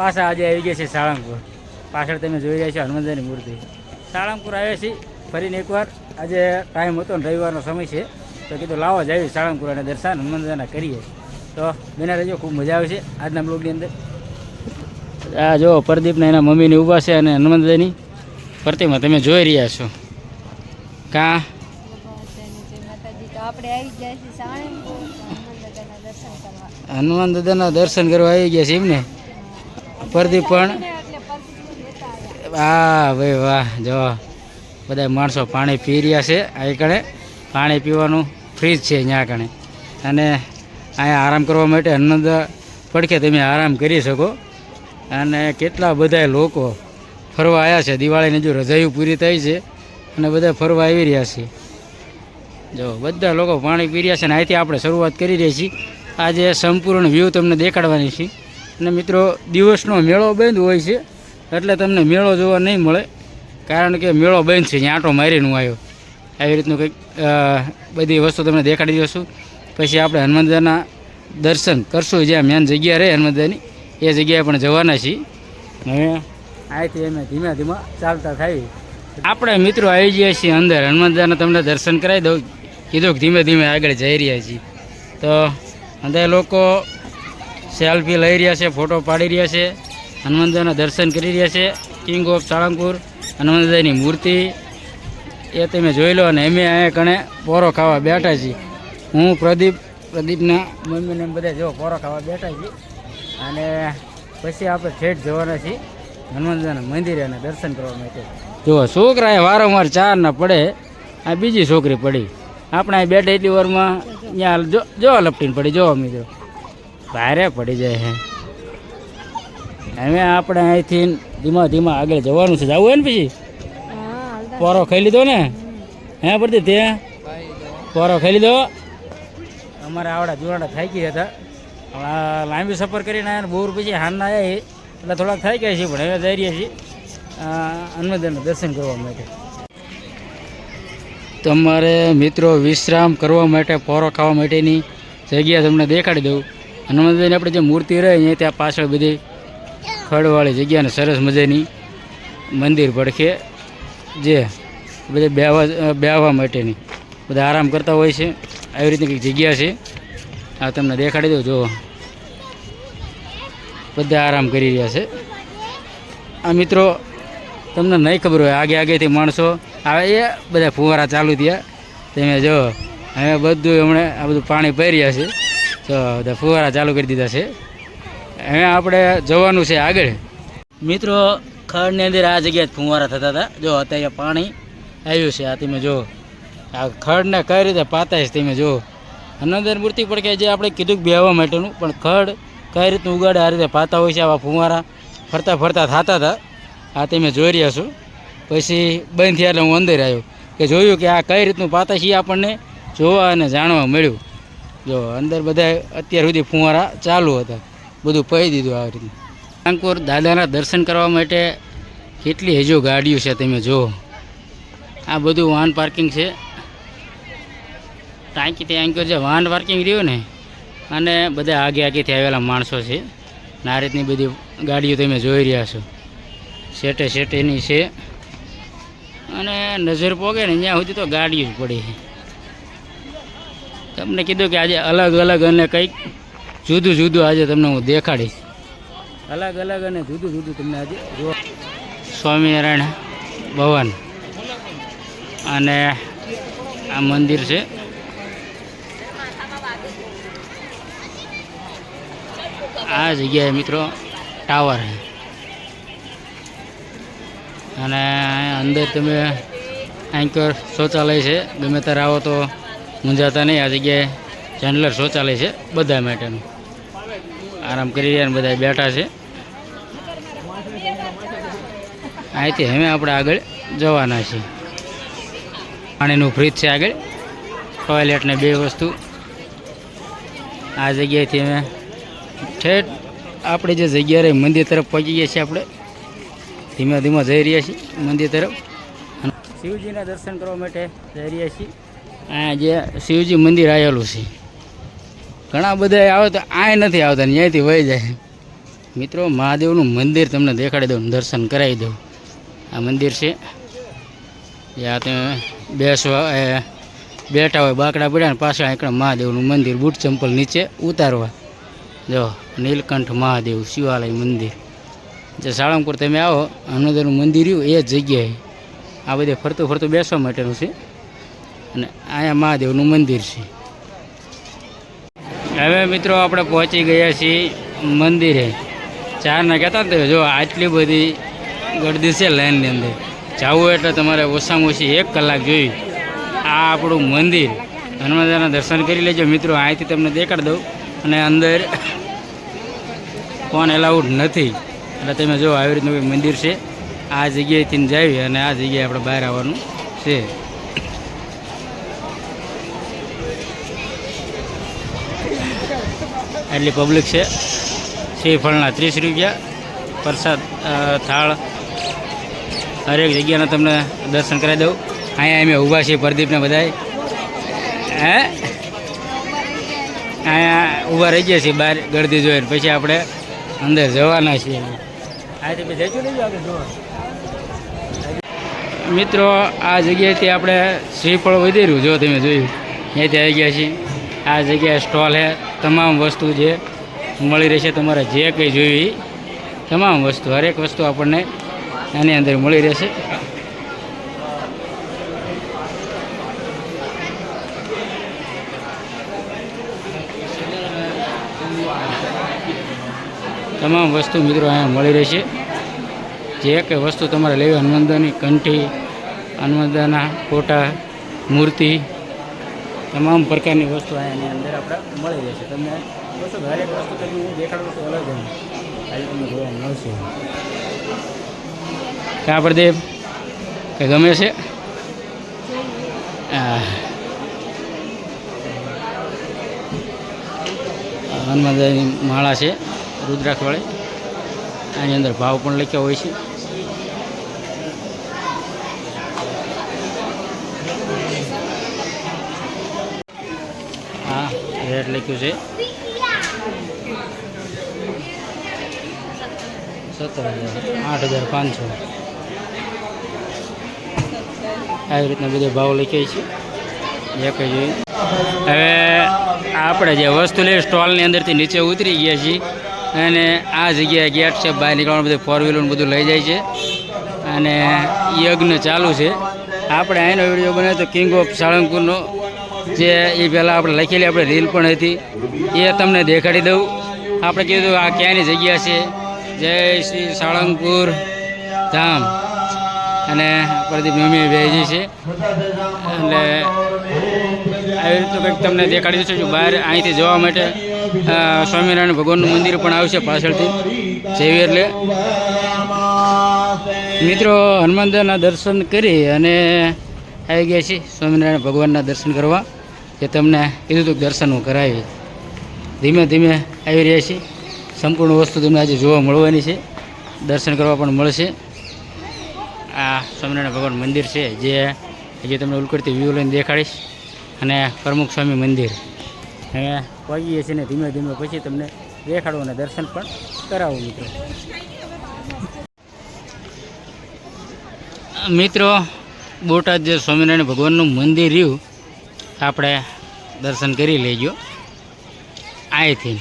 પાછા આજે આવી ગયા છે સાળંગપુર. પાછળ તમે જોઈ રહ્યા છો હનુમાનજીની મૂર્તિ. સાળંગપુર આવ્યા છીએ ફરીને એકવાર. આજે ટાઈમ હતો ને રવિવારનો સમય છે, તો કીધું લાવો જ આવી સાળંગપુર અને દર્શન, હનુમાનજીના કરીએ. તો બેના રહેજો, ખૂબ મજા આવશે આજના બ્લોગની અંદર. આ જો પ્રદીપને એના મમ્મીની ઊભા છે અને હનુમાનદાની પ્રતિમા તમે જોઈ રહ્યા છો. કા? હનુમાન દાદાના દર્શન કરવા આવી ગયા છે એમને? પણ પરથી આવ્યા હા ભાઈ વાહ, જો બધા માણસો પાણી પી રહ્યા છે. આ કણે પાણી પીવાનું ફ્રીજ છે અહીંયા કણે. અને અહીંયા આરામ કરવા માટે અનંદ પડખે તમે આરામ કરી શકો. અને કેટલા બધા લોકો ફરવા આવ્યા છે. દિવાળીની જો રજાઈઓ પૂરી થઈ છે અને બધા ફરવા આવી રહ્યા છે. જો બધા લોકો પાણી પી રહ્યા છે અને અહીંથી આપણે શરૂઆત કરી રહી છીએ. આજે સંપૂર્ણ વ્યૂ તમને દેખાડવાની છે. અને મિત્રો, દિવસનો મેળો બંધ હોય છે, એટલે તમને મેળો જોવા નહીં મળે, કારણ કે મેળો બંધ છે ત્યાં આંટો મારીને આવ્યો. આવી રીતનું કંઈક બધી વસ્તુ તમને દેખાડી દઈશું પછી આપણે હનુમાનદાના દર્શન કરશું, જ્યાં મેન જગ્યા રહે હનુમાનદાની એ જગ્યાએ પણ જવાના છીએ. હવે અહીંથી અમે ધીમે ધીમે ચાલતા થાય આપણે મિત્રો આવી ગયા છીએ અંદર હનુમાનદાના તમને દર્શન કરાવી દઉં. કીધું કે ધીમે ધીમે આગળ જઈ રહ્યા છીએ. તો અંદર લોકો સેલ્ફી લઈ રહ્યા છે, ફોટો પાડી રહ્યા છે હનુમાનદાના દર્શન કરી રહ્યા છે કિંગ ઓફ સાળંગપુર હનુમાનદાની મૂર્તિ. એ તમે જોઈ લો અને અમે અહીંયા કણે પોરો ખાવા બેઠા છીએ. હું, પ્રદીપ, પ્રદીપના મમ્મીને બધા જો પોરો ખાવા બેઠા છીએ. અને પછી આપણે ઠેઠ જવાના છીએ હનુમાનદાના મંદિરે અને દર્શન કરવા માટે. જો છોકરાએ વારંવાર ચાર ના પડે, આ બીજી છોકરી પડી. આપણે બેઠા એટલી વારમાં ત્યાં જો જો લપટીને પડી. જો મિત્રો ભારે પડી જાય છે હવે આપણે અહીંથી ધીમા ધીમા આગળ જવાનું છે. જવું હોય ને પછી? પોરો ખાઈ લીધો ને? હે પડતી તે? પોરો ખાઈ લીધો? અમારા આવડા જુવાડા ગયા હતા. હમણાં લાંબી સફર કરીને આવ્યા ને બોર પછી હાલના આવ્યા એટલે થોડાક થઈ ગયા છીએ, પણ હવે જઈ રહ્યા છીએ. હનુમાનદાના દર્શન કરવા માટે. તમારે મિત્રો વિશ્રામ કરવા માટે, પોરો ખાવા માટેની જગ્યા તમને દેખાડી દઉં. હનુમાનદાની આપણે જે મૂર્તિ રહે અહીંયા ત્યાં પાછળ બધી ખડવાળી જગ્યા ને સરસ મજાની મંદિર પડખે જે બધે બેહવા બેહવા માટેની. બધા આરામ કરતા હોય છે. આવી રીતની કંઈક જગ્યા છે. આ તમને દેખાડી દઉં જો બધા આરામ કરી રહ્યા છે. આ મિત્રો, તમને નહીં ખબર હોય, આગે આગેથી માણસો આવે એ બધા ફુવારા ચાલુ થયા. તમે જો હવે બધું હમણાં આ બધું પાણી પહેર્યા છે. તો ફુવારા ચાલુ કરી દીધા છે. હવે આપણે જવાનું છે આગળ. મિત્રો, ખડની અંદર આ જગ્યાએ ફુવારા થતા હતા. જો, અત્યારે પાણી આવ્યું છે. આ તમે જો, આ ખડને કઈ રીતે પાતા છે તમે જો. હનુમાન મૂર્તિ પણ કે જે આપણે કીધું બેહવા માટેનું, પણ ખડ કઈ રીતનું ઉગાડે, આ રીતે પાતા હોય છે આવા ફુવારા ફરતા ફરતા થતા હતા. આ તમે જોઈ રહ્યા છો. પછી બંધ થયા એટલે હું અંદર આવ્યો. કે જોયું કે આ કઈ રીતનું પાતા છે આપણને જોવા અને જાણવા મળ્યું. જો, અંદર બધા અત્યાર સુધી ફુવારા ચાલુ હતા. બધું પહી દીધું આવી રીતે. કાંકુર દાદાના દર્શન કરવા માટે કેટલી હજુ ગાડીઓ છે તમે જુઓ. આ બધું વાહન પાર્કિંગ છે. ટાંકી ત્યાં જે વાહન પાર્કિંગ રહ્યું ને, અને બધા આગે આગેથી આવેલા માણસો છે. ને રીતની બધી ગાડીઓ તમે જોઈ રહ્યા છો. શેટે શેટેની છે. અને નજર પોગે ને, ત્યાં સુધી તો ગાડીઓ જ પડી છે. તમને કીધું કે આજે અલગ અલગ અને કંઈક જુદું જુદું આજે તમને હું દેખાડીશ. અલગ અલગ અને જુદું જુદું તમને આજે જો સ્વામિનારાયણ ભવન. અને આ મંદિર છે. આ જગ્યાએ મિત્રો ટાવર છે. અને અંદર તમે એન્કર શૌચાલય છે. ગમે ત્યારે આવો તો મૂંઝાતા નહીં, આ જગ્યાએ ચેન્ડલર શૌચાલય છે બધા માટેનું. આરામ કરી રહ્યા બધા બેઠા છે. અહીંથી હવે આપણે આગળ જવાના છીએ. પાણીનું ફ્રીજ છે આગળ. ટોયલેટને બે વસ્તુ. આ જગ્યાએથી અમે ઠેઠ આપણે જે જગ્યા રહી, મંદિર તરફ પહોંચી ગયા છીએ આપણે. ધીમે ધીમે જઈ રહ્યા છીએ મંદિર તરફ. શિવજીના દર્શન કરવા માટે જઈ રહ્યા છીએ. આ જે શિવજી મંદિર આવેલું છે. ઘણા બધા આવે તો આય નથી આવતા ત્યાંથી વહી જાય. મિત્રો, મહાદેવનું મંદિર તમને દેખાડી દઉં દર્શન કરાવી દઉં. આ મંદિર છે. જ્યાં તમે બેસવા એ બેઠા હોય, બાકડા પડ્યા ને પાછળ એકડા મહાદેવનું મંદિર, બૂટ ચંપલ નીચે ઉતારવા. જો, નીલકંઠ મહાદેવ શિવાલય મંદિર. જે સાળંગપુર તમે આવો હનુમાનનું મંદિર રહ્યું એ જગ્યાએ. આ બધે ફરતું ફરતું બેસવા માટેનું છે. અને અહીંયા મહાદેવનું મંદિર છે. હવે મિત્રો આપણે પહોંચી ગયા છીએ મંદિરે. ચારના કહેતા ને જો આટલી બધી ગરદી છે લાઇનની અંદર. જવું એટલે તમારે ઓછામાં ઓછી એક કલાક જોઈ. આ આપણું મંદિર. હનુમાનદાના દર્શન કરી લેજો મિત્રો, અહીંથી તમને દેખાડી દઉં. અને અંદર ફોન એલાઉડ નથી. એટલે તમે જો આવી રીતનું મંદિર છે, આ જગ્યાએથી જાવી અને આ જગ્યાએ આપણે બહાર આવવાનું છે. એટલી પબ્લિક છે. શ્રીફળના ત્રીસ રૂપિયા પ્રસાદ થાળ હરેક જગ્યાના તમને દર્શન કરાવી દઉં. અહીંયા અમે ઊભા છીએ પ્રદીપને બધાય. હે? અહીંયા ઊભા રહી ગયા છીએ બહાર ગળદી જોઈને. પછી આપણે અંદર જવાના છીએ. અહીંથી પછી જઈશું નહીં આગળ જોવા? મિત્રો આ જગ્યાએથી આપણે શ્રીફળ વધેર્યું જો તમે જોયું. અહીંયાથી આવી ગયા છીએ. આ જગ્યાએ સ્ટોલ છે. તમામ વસ્તુ જે મળી રહેશે તમારે જે કંઈ જોઈએ તમામ વસ્તુ, હરેક વસ્તુ આપણને એની અંદર મળી રહેશે. તમામ વસ્તુ મિત્રો અહીંયા મળી રહેશે. જે કંઈ વસ્તુ તમારે લેવી હનુમંદાની કંઠી હનુમંદાના ફોટા, મૂર્તિ તમામ પ્રકારની વસ્તુ અહીંયાની અંદર આપણે મળી જશે તમને વસ્તુ દરેક વસ્તુ તમને હું દેખાડું છું અલગ એમ આજે તમને જોવા મળશે. ક્યાં પ્રદીપ કે ગમે છે? હનુમાનદાની માળા છે, રુદ્રાક્ષવાળી. આની અંદર ભાવ પણ લખ્યા હોય છે હા રેટ લખ્યું છે. સત્તર હજાર, આઠ હજાર પાંચસો. આવી રીતના બધા ભાવ લખ્યો છે. હવે આપણે જે વસ્તુ લઈએ સ્ટોલની અંદરથી નીચે ઉતરી ગયા છીએ અને આ જગ્યાએ ગેટ છે, બહાર નીકળવાનું બધું ફોર વ્હીલર બધું લઈ જાય છે. અને યજ્ઞ ચાલુ છે. આપણે અહીંનો વીડિયો બનાવ્યો તો કિંગ ઓફ સાળંગપુરનો જે એ પહેલાં આપણે લખેલી આપણે રીલ પણ હતી, એ તમને દેખાડી દઉં. આપણે કીધું આ ક્યાંની જગ્યા છે? જય શ્રી સાળંગપુર ધામ. અને પ્રદીપ મમ્મી બેજી છે. એટલે આવી રીતનું કંઈક તમને દેખાડી દઉં છું બહાર અહીંથી જવા માટે સ્વામિનારાયણ ભગવાનનું મંદિર પણ આવશે પાછળથી, જેવી એટલે. મિત્રો હનુમાનદાના દર્શન કરી અને આવી ગયા છીએ. સ્વામિનારાયણ ભગવાનના દર્શન કરવા, જે તમને કીધું હતું દર્શન હું કરાવી ધીમે ધીમે આવી રહ્યા છીએ. સંપૂર્ણ વસ્તુ તમને આજે જોવા મળવાની છે. દર્શન કરવા પણ મળશે. આ સ્વામિનારાયણ ભગવાન મંદિર છે, જે હજી તમને ઉલકડતી વ્યૂ લઈને દેખાડીશ. અને પ્રમુખ સ્વામી મંદિર. હવે પહોંચીએ છીએ ને ધીમે ધીમે પછી તમને દેખાડવું અને દર્શન પણ કરાવું, મિત્રો. મિત્રો બોટાદ જે સ્વામિનારાયણ ભગવાનનું મંદિર રહ્યું, આપણે દર્શન કરી લેજો. અહીંથી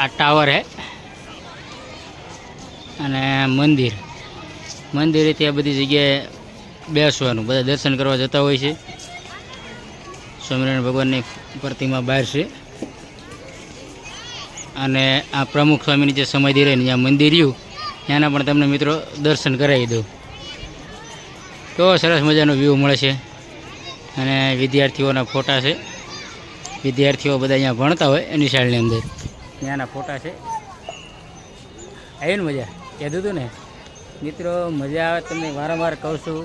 આ ટાવર હે. અને મંદિર. મંદિરે ત્યાં બધી જગ્યાએ બેસવાનું, બધા દર્શન કરવા જતા હોય છે. સ્વામિનારાયણ ભગવાનની પ્રતિમા બહાર છે. અને આ પ્રમુખ સ્વામીની જે સમાધિ રહીને જ્યાં મંદિર રહ્યું, ત્યાંના પણ તમને મિત્રો દર્શન કરાવી દઉં. તો સરસ મજાનો વ્યૂ મળે છે. અને વિદ્યાર્થીઓના ફોટા છે. વિદ્યાર્થીઓ બધા અહીંયા ભણતા હોય એની શાળની અંદર. ત્યાંના ફોટા છે. આવી મજા. કહેતું હતું ને? મિત્રો, મજા આવે તમને વારંવાર કહું છું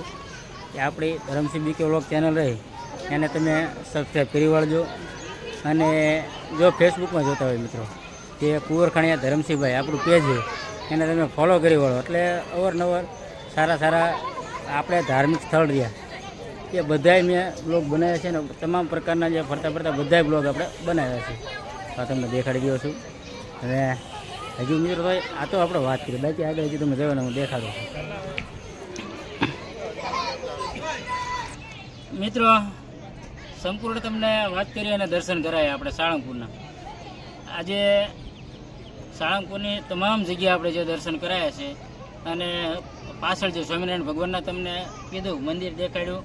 કે આપણી ધરમસિંહ બીકે વ્લોગ ચેનલ રહી, એને તમે સબસ્ક્રાઈબ કરી વળજો. અને જો ફેસબુકમાં જોતા હોય મિત્રો કે કુંવરખાણીયા ધરમસિંહભાઈ આપણું પેજ છે, એને તમે ફોલો કરી વાળો. એટલે અવારનવાર સારા સારા આપણે ધાર્મિક સ્થળ રહ્યા. એ બધાય મેં બ્લોગ બનાવ્યા છે ને તમામ પ્રકારના જે ફરતા ફરતા બધાય બ્લોગ આપણે બનાવ્યા છે. આ તમને દેખાડી ગયો છું. અને હજુ મિત્રો ભાઈ આ તો આપણે વાત કરી. બાકી આગળ હજી તમે જવાના હું દેખાડું મિત્રો, સંપૂર્ણ તમને વાત કરી અને દર્શન કરાય આપણે સાળંગપુરના. આજે સાળંગપુરની તમામ જગ્યાએ આપણે જે દર્શન કરાયા છે અને પાછળ જે સ્વામિનારાયણ ભગવાનના તમને કીધું મંદિર દેખાડ્યું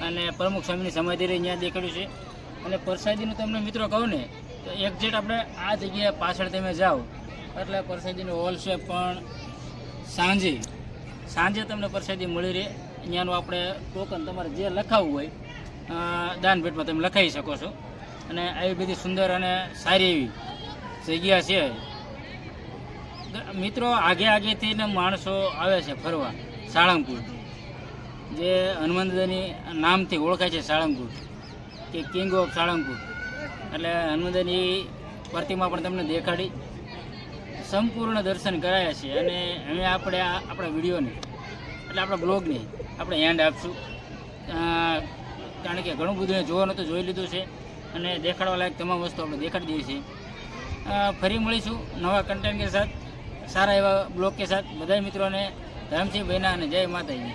અને પ્રમુખ સ્વામીની સમાધિ રહી ત્યાં દેખાડ્યું છે. અને પ્રસાદીનું તમને મિત્રો કહું ને તો એક્ઝેક્ટ આપણે આ જગ્યાએ પાછળ તમે જાઓ. એટલે પ્રસાદીનો હોલ છે પણ સાંજે સાંજે તમને પ્રસાદી મળી રહે. અહીંયાનું આપણે ટોકન તમારે જે લખાવવું હોય અ, દાન ભેટમાં તમે લખાવી શકો છો. અને આવી બધી સુંદર અને સારી એવી જગ્યા છે. મિત્રો, આગે આગેથી ને માણસો આવે છે ફરવા, સાળંગપુર. જે હનુમંતની નામથી ઓળખાય છે સાળંગપુર, કે કિંગ ઓફ સાળંગપુર. એટલે હનુમંતની પ્રતિમા પણ તમને દેખાડી. સંપૂર્ણ દર્શન કરાયા છે અને હવે આપણે આપણા વિડીયોને, એટલે આપણા બ્લોગને આપણે હેન્ડ આપશું. કારણ કે ઘણું બધું જોવાનું તો જોઈ લીધું છે અને દેખાડવા લાયક તમામ વસ્તુ આપણે દેખાડી દઈએ છીએ. ફરી મળીશું નવા કન્ટેન્ટ કે સાથ. સારા એવા બ્લોગ કે સાથ બધા મિત્રોને ધરમસિંહ ભાઈના અને જય માતાજી